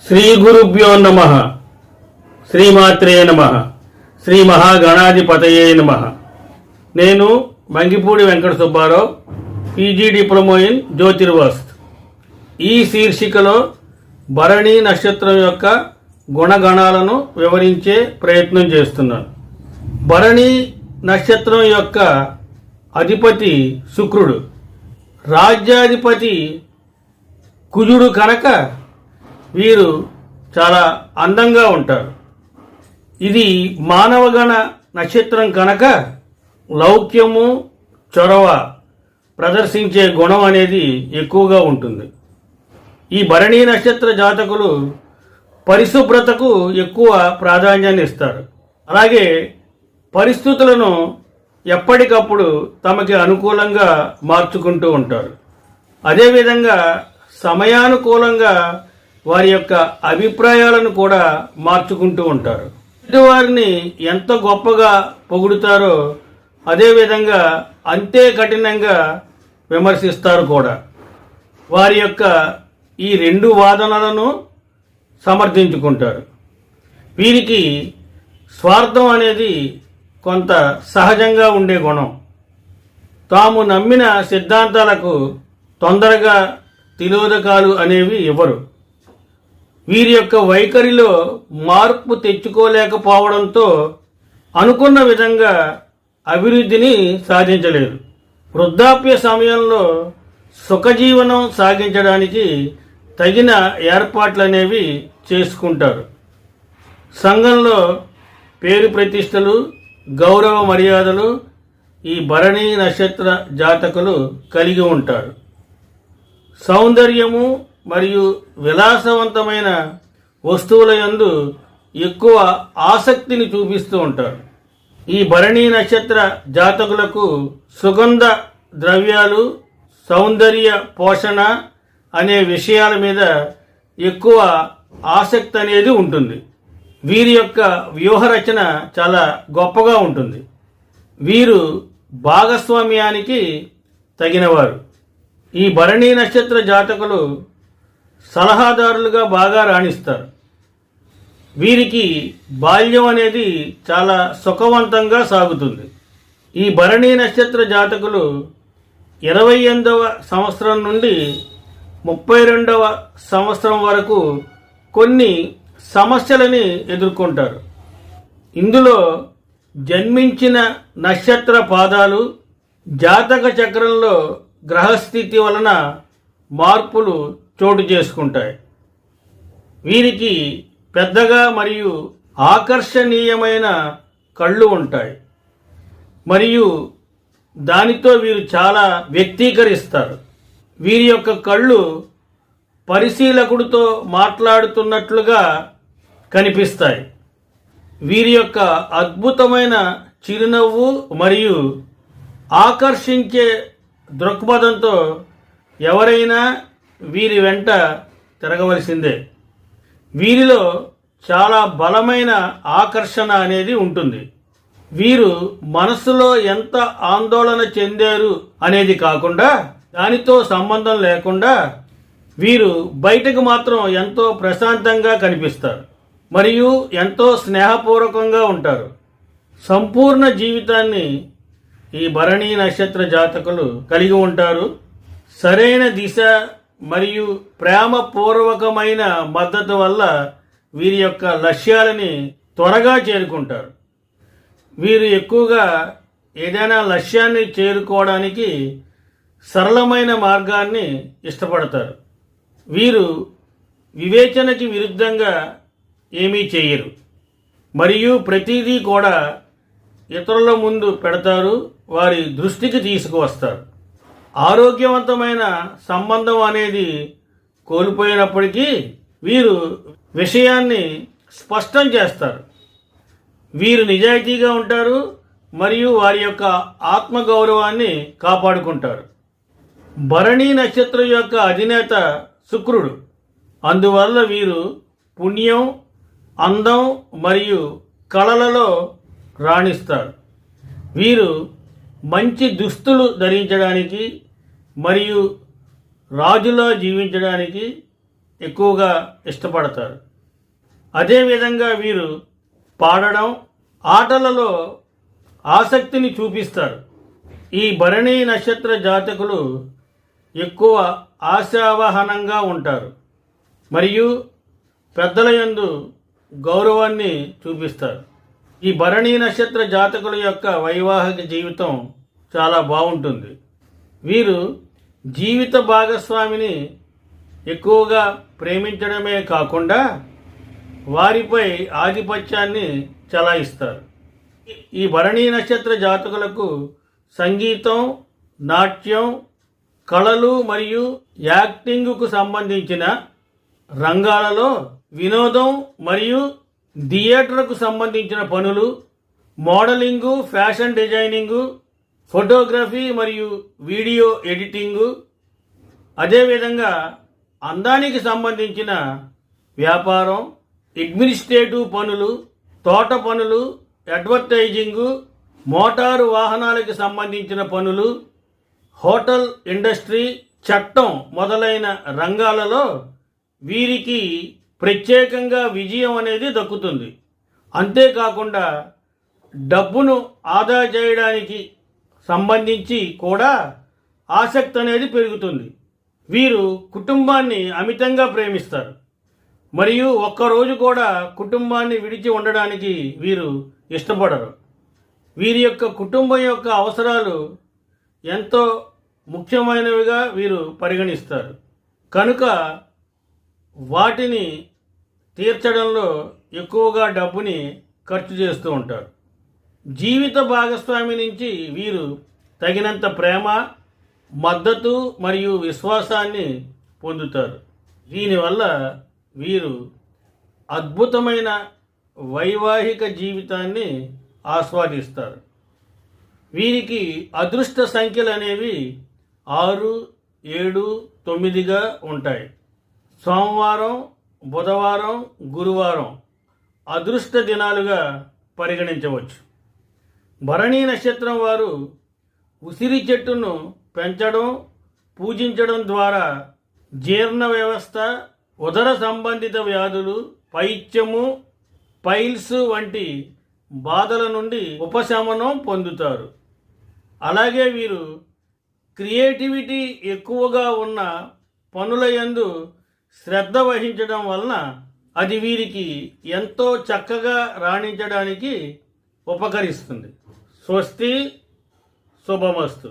శ్రీ గురుభ్యో నమ. శ్రీమాత్రే నమ. శ్రీ మహాగణాధిపతయే నమ. నేను Mangipudi Venkata Subbarao PG diploma in జ్యోతిర్వాస్త్. ఈ శీర్షికలో భరణి నక్షత్రం యొక్క గుణగణాలను వివరించే ప్రయత్నం చేస్తున్నాను. భరణి నక్షత్రం యొక్క అధిపతి శుక్రుడు. రాజ్యాధిపతి కుజుడు కనుక వీరు చాలా అందంగా ఉంటారు. ఇది మానవగణ నక్షత్రం కనుక లౌక్యము చొరవ ప్రదర్శించే గుణం అనేది ఎక్కువగా ఉంటుంది. ఈ భరణీ నక్షత్ర జాతకులు పరిశుభ్రతకు ఎక్కువ ప్రాధాన్యాన్ని ఇస్తారు. అలాగే పరిస్థితులను ఎప్పటికప్పుడు తమకి అనుకూలంగా మార్చుకుంటూ ఉంటారు. అదేవిధంగా సమయానుకూలంగా వారి యొక్క అభిప్రాయాలను కూడా మార్చుకుంటూ ఉంటారు. వారిని ఎంత గొప్పగా పొగుడుతారో అదేవిధంగా అంతే కఠినంగా విమర్శిస్తారు కూడా. వారి యొక్క ఈ రెండు వాదనలను సమర్థించుకుంటారు. వీరికి స్వార్థం అనేది కొంత సహజంగా ఉండే గుణం. తాము నమ్మిన సిద్ధాంతాలకు తొందరగా తిలోదకాలు అనేవి ఇవ్వరు. వీరి యొక్క వైఖరిలో మార్పు తెచ్చుకోలేకపోవడంతో అనుకున్న విధంగా అభివృద్ధిని సాధించలేరు వృద్ధాప్య సమయంలో సుఖజీవనం సాగించడానికి తగిన ఏర్పాట్లు అనేవి చేసుకుంటారు. సంఘంలో పేరు ప్రతిష్టలు గౌరవ మర్యాదలు ఈ భరణీ నక్షత్ర జాతకులు కలిగి ఉంటారు. సౌందర్యము మరియు విలాసవంతమైన వస్తువుల యందు ఎక్కువ ఆసక్తిని చూపిస్తూ ఉంటారు ఈ భరణీ నక్షత్ర జాతకులకు సుగంధ ద్రవ్యాలు సౌందర్య పోషణ అనే విషయాల మీద ఎక్కువ ఆసక్తి అనేది ఉంటుంది. వీరి యొక్క వ్యూహరచన చాలా గొప్పగా ఉంటుంది. వీరు భాగస్వామ్యానికి తగినవారు. ఈ భరణీ నక్షత్ర జాతకులు సలహాదారులుగా బాగా రాణిస్తారు. వీరికి బాల్యం అనేది చాలా సుఖవంతంగా సాగుతుంది. ఈ భరణీ నక్షత్ర జాతకులు ఇరవై ఎనిమిదవ సంవత్సరం నుండి ముప్పై రెండవ సంవత్సరం వరకు కొన్ని సమస్యలని ఎదుర్కొంటారు. ఇందులో జన్మించిన నక్షత్ర పాదాలు జాతక చక్రంలో గ్రహస్థితి వలన మార్పులు చోటు చేసుకుంటాయి. వీరికి పెద్దగా మరియు ఆకర్షణీయమైన కళ్ళు ఉంటాయి. మరియు దానితో వీరు చాలా వ్యక్తీకరిస్తారు. వీరి యొక్క కళ్ళు పరిశీలకుడితో మాట్లాడుతున్నట్లుగా కనిపిస్తాయి. వీరి యొక్క అద్భుతమైన చిరునవ్వు మరియు ఆకర్షించే దృక్పథంతో ఎవరైనా వీరి వెంట తిరగవలసిందే. వీరిలో చాలా బలమైన ఆకర్షణ అనేది ఉంటుంది. వీరు మనసులో ఎంత ఆందోళన చెందారు అనేది కాకుండా దానితో సంబంధం లేకుండా వీరు బయటకు మాత్రం ఎంతో ప్రశాంతంగా కనిపిస్తారు. మరియు ఎంతో స్నేహపూర్వకంగా ఉంటారు. సంపూర్ణ జీవితాన్ని ఈ భరణీ నక్షత్ర జాతకులు కలిగి ఉంటారు. సరైన దిశ మరియు ప్రేమపూర్వకమైన మద్దతు వల్ల వీరి యొక్క లక్ష్యాలని త్వరగా చేరుకుంటారు. వీరు ఎక్కువగా ఏదైనా లక్ష్యాన్ని చేరుకోవడానికి సరళమైన మార్గాన్ని ఇష్టపడతారు. వీరు వివేచనకి విరుద్ధంగా ఏమీ చేయరు. మరియు ప్రతిదీ కూడా ఇతరుల ముందు పెడతారు వారి దృష్టికి తీసుకువస్తారు. ఆరోగ్యవంతమైన సంబంధం అనేది కోల్పోయినప్పటికీ వీరు విషయాన్ని స్పష్టం చేస్తారు. వీరు నిజాయితీగా ఉంటారు మరియు వారి యొక్క ఆత్మగౌరవాన్ని కాపాడుకుంటారు. భరణీ నక్షత్రం యొక్క అధినేత శుక్రుడు. అందువల్ల వీరు పుణ్యం అందం మరియు కళలలో రాణిస్తారు. వీరు మంచి దుస్తులు ధరించడానికి మరియు రాజులా జీవించడానికి ఎక్కువగా ఇష్టపడతారు. అదేవిధంగా వీరు పాడడం ఆటలలో ఆసక్తిని చూపిస్తారు. ఈ భరణీ నక్షత్ర జాతకులు ఎక్కువ ఆశావహనంగా ఉంటారు మరియు పెద్దల యందు గౌరవాన్ని చూపిస్తారు. ఈ భరణి నక్షత్ర జాతకుల యొక్క వైవాహిక జీవితం చాలా బాగుంటుంది. వీరు జీవిత భాగస్వామిని ఎక్కువగా ప్రేమించడమే కాకుండా వారిపై ఆధిపత్యాన్ని చలాయిస్తారు. ఈ భరణీ నక్షత్ర జాతకులకు సంగీతం నాట్యం కళలు మరియు యాక్టింగ్కు సంబంధించిన రంగాలలో వినోదం మరియు థియేటర్కు సంబంధించిన పనులు మోడలింగు ఫ్యాషన్ డిజైనింగు ఫోటోగ్రఫీ మరియు వీడియో ఎడిటింగు. అదేవిధంగా అందానికి సంబంధించిన వ్యాపారం అడ్మినిస్ట్రేటివ్ పనులు తోట పనులు అడ్వర్టైజింగు మోటారు వాహనాలకు సంబంధించిన పనులు హోటల్ ఇండస్ట్రీ చట్టం మొదలైన రంగాలలో వీరికి ప్రత్యేకంగా విజయం అనేది దక్కుతుంది. అంతేకాకుండా డబ్బును ఆదా చేయడానికి సంబంధించి కూడా ఆసక్తి అనేది పెరుగుతుంది. వీరు కుటుంబాన్ని అమితంగా ప్రేమిస్తారు. మరియు ఒక్కరోజు కూడా కుటుంబాన్ని విడిచి ఉండడానికి వీరు ఇష్టపడరు. వీరి యొక్క కుటుంబం యొక్క అవసరాలు ఎంతో ముఖ్యమైనవిగా వీరు పరిగణిస్తారు. కనుక వాటిని తీర్చడంలో ఎక్కువగా డబ్బుని ఖర్చు చేస్తూ ఉంటారు. జీవిత భాగస్వామి నుంచి వీరు తగినంత ప్రేమ మద్దతు మరియు విశ్వాసాన్ని పొందుతారు. దీనివల్ల వీరు అద్భుతమైన వైవాహిక జీవితాన్ని ఆస్వాదిస్తారు. వీరికి అదృష్ట సంఖ్యలు అనేవి ఆరు ఏడు తొమ్మిదిగా ఉంటాయి. సోమవారం బుధవారం గురువారం అదృష్ట దినాలుగా పరిగణించవచ్చు. భరణీ నక్షత్రం వారు ఉసిరి చెట్టును పెంచడం పూజించడం ద్వారా జీర్ణ వ్యవస్థ ఉదర సంబంధిత వ్యాధులు పైత్యము పైల్స్ వంటి బాధల నుండి ఉపశమనం పొందుతారు. అలాగే వీరు క్రియేటివిటీ ఎక్కువగా ఉన్న పనుల యందు శ్రద్ధ వహించడం వలన అది వీరికి ఎంతో చక్కగా రాణించడానికి ఉపకరిస్తుంది. స్వస్తి శుభమస్తు.